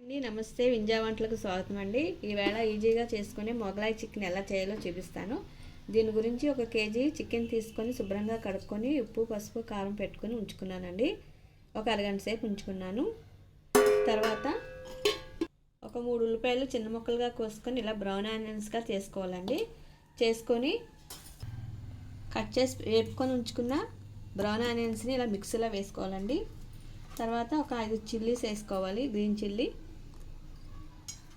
అండి నమస్తే. వింజా వంటలకు స్వాగతం అండి. ఈవేళ ఈజీగా చేసుకునే మొగలాయి చికెన్ ఎలా చేయాలో చూపిస్తాను. దీని గురించి ఒక కేజీ చికెన్ తీసుకొని శుభ్రంగా కడుక్కొని ఉప్పు పసుపు కారం పెట్టుకొని ఉంచుకున్నానండి. ఒక అరగంట సేపు ఉంచుకున్నాను. తర్వాత ఒక మూడు ఉల్లిపాయలు చిన్న ముక్కలుగా కోసుకొని ఇలా బ్రౌన్ ఆనియన్స్గా చేసుకోవాలండి. చేసుకొని కట్ చేసి వేపుకొని ఉంచుకున్న బ్రౌన్ ఆనియన్స్ని ఇలా మిక్సీలో వేసుకోవాలండి. తర్వాత ఒక ఐదు చిల్లీస్ వేసుకోవాలి గ్రీన్ చిల్లీ.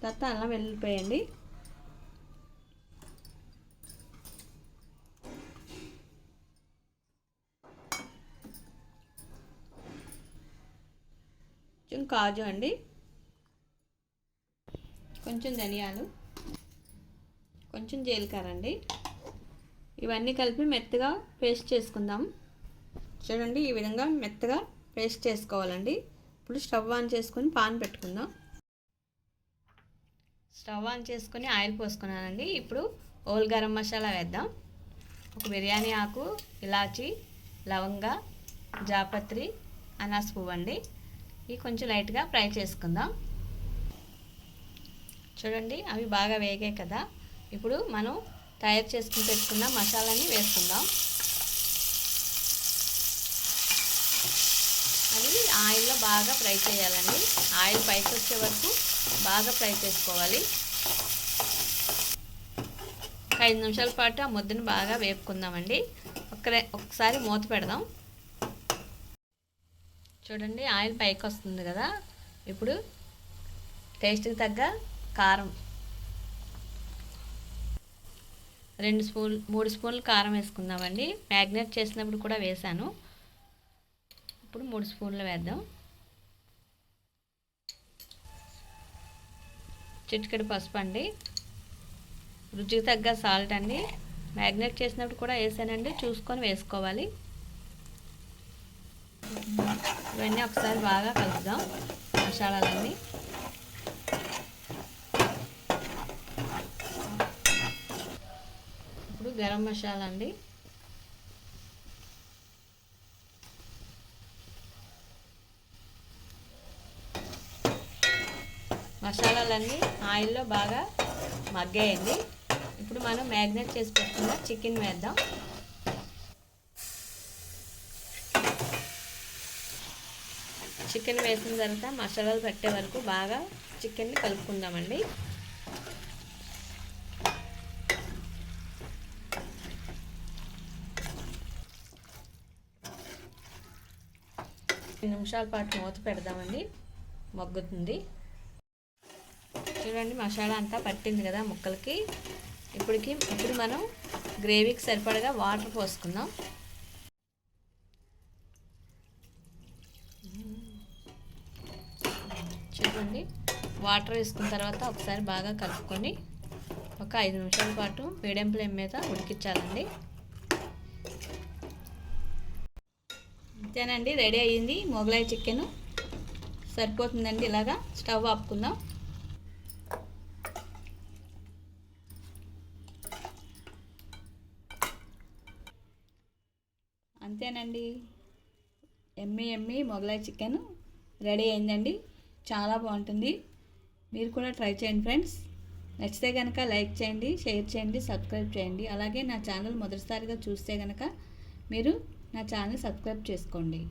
తర్వాత అల్లం వెళ్ళిపోయండి కొంచెం కాజు అండి. కొంచెం ధనియాలు. కొంచెం జీలకర్ర అండి. ఇవన్నీ కలిపి మెత్తగా పేస్ట్ చేసుకుందాం. చూడండి ఈ విధంగా మెత్తగా పేస్ట్ చేసుకోవాలండి. ఇప్పుడు స్టవ్ ఆన్ చేసుకొని పాన్ పెట్టుకుందాం. స్టవ్ ఆన్ చేసుకుని ఆయిల్ పోసుకున్నానండి. ఇప్పుడు ఓల్ గరం మసాలా వేద్దాం. ఒక బిర్యానీ ఆకు ఇలాచి లవంగ జాపత్రి అనాస్ పువ్వు అండి. ఇవి కొంచెం లైట్గా ఫ్రై చేసుకుందాం. చూడండి అవి బాగా వేగాయి కదా. ఇప్పుడు మనం తయారు చేసుకుని పెట్టుకున్న మసాలాని వేసుకుందాం. అది ఆయిల్లో బాగా ఫ్రై చేయాలండి. ఆయిల్ పైకి వచ్చే వరకు బాగా ఫ్రై చేసుకోవాలి. ఐదు నిమిషాల పాటు ఆ ముద్దను బాగా వేపుకుందామండి. ఒక్కరే ఒకసారి మూత పెడదాం. చూడండి ఆయిల్ పైకి వస్తుంది కదా. ఇప్పుడు టేస్ట్కి తగ్గ కారం. రెండు స్పూన్ మూడు స్పూన్లు కారం వేసుకుందామండి. మ్యాగ్నేట్ చేసినప్పుడు కూడా వేసాను. ఇప్పుడు మూడు స్పూన్లు వేద్దాం. చిటికెడు పసుపు అండి. రుచికి తగ్గ సాల్ట్ అండి. మ్యాగ్నేట్ చేసినప్పుడు కూడా వేసానండి. చూసుకొని వేసుకోవాలి. ఇవన్నీ ఒకసారి బాగా కలుపుదాం మసాలాలన్నీ. ఇప్పుడు గరం మసాలా అండి. మసాలాలన్నీ ఆయిల్లో బాగా మగ్గాయండి. ఇప్పుడు మనం మ్యాగ్నేట్ చేసి పెట్టుకున్న చికెన్ వేద్దాం. చికెన్ వేసిన తర్వాత మసాలాలు పట్టే వరకు బాగా చికెన్ని కలుపుకుందామండి. నిమిషాల పాటు మూత పెడదామండి. మగ్గుతుంది. చూడండి మసాలా అంతా పట్టింది కదా ముక్కలకి. ఇప్పటికి ఇప్పుడు మనం గ్రేవీకి సరిపడగా వాటర్ పోసుకుందాం. చూడండి వాటర్ వేసుకున్న తర్వాత ఒకసారి బాగా కలుపుకొని ఒక ఐదు నిమిషాల పాటు మీడియం ఫ్లేమ్ మీద ఉడికించాలండి. అంతేనండి రెడీ అయ్యింది మొగలాయి చికెన్. సరిపోతుందండి ఇలాగా. స్టవ్ ఆపుకుందాం. అంతేనండి. ఎమ్మి ఎమ్మి మొగలాయి చికెన్ రెడీ అయిందండి. చాలా బాగుంటుంది. మీరు కూడా ట్రై చేయండి ఫ్రెండ్స్. నచ్చితే కనుక లైక్ చేయండి షేర్ చేయండి సబ్స్క్రైబ్ చేయండి. అలాగే నా ఛానల్ మొదటిసారిగా చూస్తే కనుక మీరు నా ఛానల్ సబ్స్క్రైబ్ చేసుకోండి.